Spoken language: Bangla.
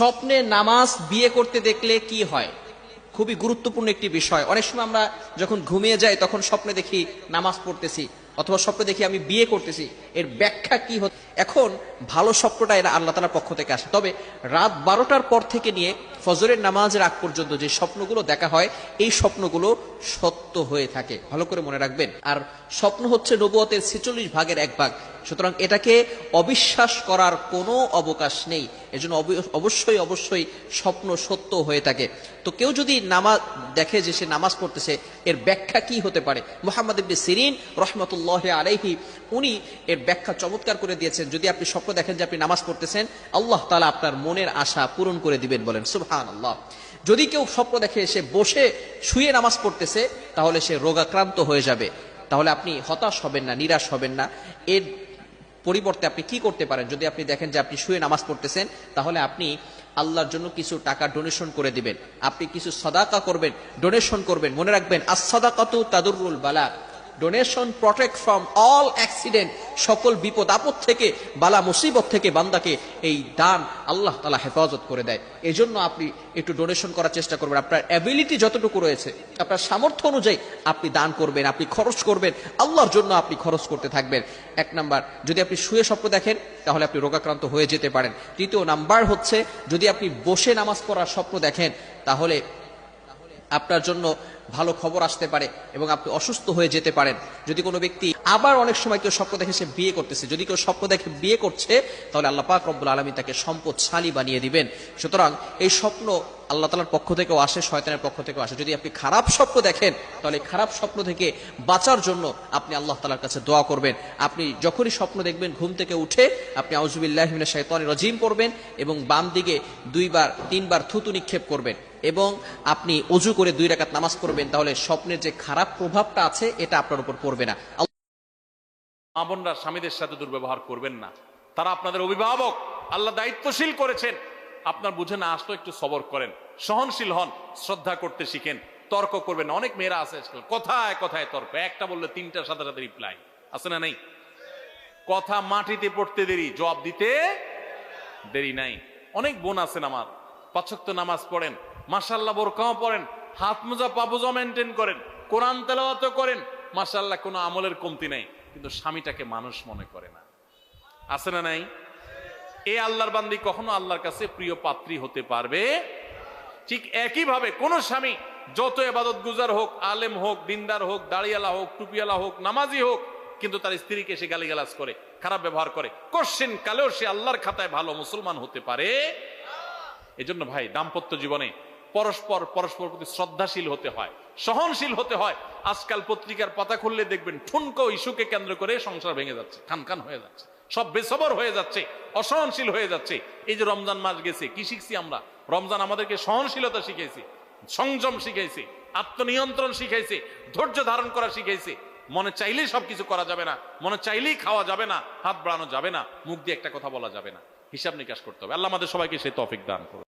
স্বপ্নে নামাজ বিয়ে করতে দেখলে কি হয়? খুবই গুরুত্বপূর্ণ একটি বিষয়। অনেক সময় আমরা যখন ঘুমিয়ে যাই, তখন স্বপ্নে দেখি নামাজ পড়তেছি। অথবা স্বপ্ন দেখি আমি বিয়ে করতেছি, এর ব্যাখ্যা কি হচ্ছে এখন ভালো স্বপ্নটা এরা আল্লাহ তালার পক্ষ থেকে আসে। তবে রাত বারোটার পর থেকে নিয়ে ফজরের নামাজের আগ পর্যন্ত যে স্বপ্নগুলো দেখা হয়, এই স্বপ্নগুলো সত্য হয়ে থাকে। ভালো করে মনে রাখবেন। আর স্বপ্ন হচ্ছে নবুয়তের ছেচল্লিশ ভাগের এক ভাগ। সুতরাং এটাকে অবিশ্বাস করার কোনো অবকাশ নেই। এজন্য অবশ্যই অবশ্যই স্বপ্ন সত্য হয়ে থাকে। তো কেউ যদি নামাজ দেখে যে সে নামাজ পড়তেছে, এর ব্যাখ্যা কি হতে পারে? মোহাম্মদ ইবনে সিরিন রহমতুল্লাহ আলাইহি, উনি এর ব্যাখ্যা চমৎকার করে দিয়েছেন, যদি আপনি স্বপ্ন দেখেন যে আপনি নামাজ পড়তেছেন, আল্লাহ তালা আপনার মনের আশা পূরণ করে দিবেন বলেন সুবহান আল্লাহ যদি কেউ স্বপ্ন দেখে সে বসে শুয়ে নামাজ পড়তেছে, তাহলে সে রোগাক্রান্ত হয়ে যাবে। তাহলে আপনি হতাশ হবেন না, নিরাশ হবেন না। এর পরিবর্তে আপনি কি করতে পারেন? যদি আপনি দেখেন যে আপনি শুয়ে নামাজ পড়তেছেন, তাহলে আপনি আল্লাহর জন্য কিছু টাকা ডোনেশন করে দিবেন। আপনি কিছু সদাকা করবেন ডোনেশন করবেন। মনে রাখবেন, আসসাদাকাতু তাদুরুল বালা donation protect from all accident সকল বিপদ, আপদ থেকে, বালা মুসিবত থেকে বান্দাকে এই দান আল্লাহ তালা হেফাজত করে দেয়। এই জন্য আপনি একটু ডোনেশন করার চেষ্টা করবেন। আপনার অ্যাবিলিটি যতটুকু রয়েছে, আপনার সামর্থ্য অনুযায়ী আপনি দান করবেন, আপনি খরচ করবেন, আল্লাহর জন্য আপনি খরচ করতে থাকবেন। এক নাম্বার, যদি আপনি শুয়ে স্বপ্ন দেখেন, তাহলে আপনি রোগাক্রান্ত হয়ে যেতে পারেন। তৃতীয় নাম্বার হচ্ছে, যদি আপনি বসে নামাজ পড়ার স্বপ্ন দেখেন, তাহলে আপনার জন্য ভালো খবর আসতে পারে এবং আপনি অসুস্থ হয়ে যেতে পারেন। যদি কোনো ব্যক্তি আবার অনেক সময় কেউ স্বপ্ন দেখে সে বিয়ে করতেছে, যদি কেউ স্বপ্ন দেখে বিয়ে করছে, তাহলে আল্লাহ পাক রব্বুল আলমী তাকে সম্পদশালী বানিয়ে দিবেন। সুতরাং এই স্বপ্ন আল্লাহ তালার পক্ষ থেকেও আসে, শয়তানের পক্ষ থেকেও আসে। যদি আপনি খারাপ স্বপ্ন দেখেন, তাহলে খারাপ স্বপ্ন থেকে বাঁচার জন্য আপনি আল্লাহ তালার কাছে দোয়া করবেন। আপনি যখনই স্বপ্ন দেখবেন, ঘুম থেকে উঠে আপনি আউজুবিল্লাহমিনা শৈতান রজিম পড়বেন এবং বাম দিকে দুইবার, তিনবার থুতু নিক্ষেপ করবেন এবং আপনি অজু করে দুই রাকাত নামাজ পড়বেন। তাহলে স্বপ্নের যে খারাপ প্রভাবটা আছে, এটা আপনার উপর পড়বে না। বোনরা স্বামীদের সাথে দুর্ব্যবহার করবেন না। তারা আপনাদের অভিভাবক, আল্লাহ দায়িত্বশীল করেছেন। আপনার বুঝে না আসতো একটু সবর করেন। সহনশীল হন, শ্রদ্ধা করতে শিখেন, তর্ক করবেন। অনেক মেয়েরা আছে আজকাল, কথায় কথায় তর্ক। একটা বললে তিনটার সাথে সাথে রিপ্লাই আছে না নেই? কথা মাটিতে পড়তে দেরি, জবাব দিতে দেরি নাই। অনেক বোন আছেন আমার। পাচক নামাজ পড়েন মাসাল্লাহ বোরকাও পড়েন। হাত মোজা পাবুজা মেনটেন করেন, কোরআন তেলাওয়াত করেন মাসাল্লাহ কোনো আমলের কমতি নাই, কিন্তু স্বামীটাকে মানুষ মনে করে না। আছে না নাই? এ আল্লাহর বান্দি কখনো আল্লাহর কাছে প্রিয় পাত্রী হতে পারবে? ঠিক একইভাবে কোন স্বামী যত এবাদত গুজার হোক, আলেম হোক, দিনদার হোক, দাড়িয়ালা হোক টুপিয়ালা হোক, নামাজি হোক, কিন্তু তার স্ত্রীকে সে গালিগালাজ করে, খারাপ ব্যবহার করে, কোশ্চেন কালেও সে আল্লাহর খাতায় ভালো মুসলমান হতে পারে? এজন্য ভাই, দাম্পত্য জীবনে পরস্পর পরস্পর প্রতি শ্রদ্ধাশীল হতে হয়, সহনশীল হতে হয়। আজকাল পত্রিকার পাতা খুললে দেখবেন ঠুনকো ইস্যুকে কেন্দ্র করে সংসার ভেঙে যাচ্ছে, খান খান হয়ে যাচ্ছে, সব বেসবর হয়ে যাচ্ছে, অসহনশীল হয়ে যাচ্ছে। এই যে রমজান মাস গেছে, কি শিখছি আমরা? রমজান আমাদেরকে সহনশীলতা শিখাইছে, সংযম শিখাইছে, আত্মনিয়ন্ত্রণ শিখাইছে, ধৈর্য ধারণ করা শিখাইছে। মনে চাইলেই সবকিছু করা যাবে না, মনে চাইলেই খাওয়া যাবে না, হাত বাড়ানো যাবে না, মুখ দিয়ে একটা কথা বলা যাবে না। হিসাব নিকাশ করতে হবে। আল্লাহ আমাদের সবাইকে সে তফিক দান করুন।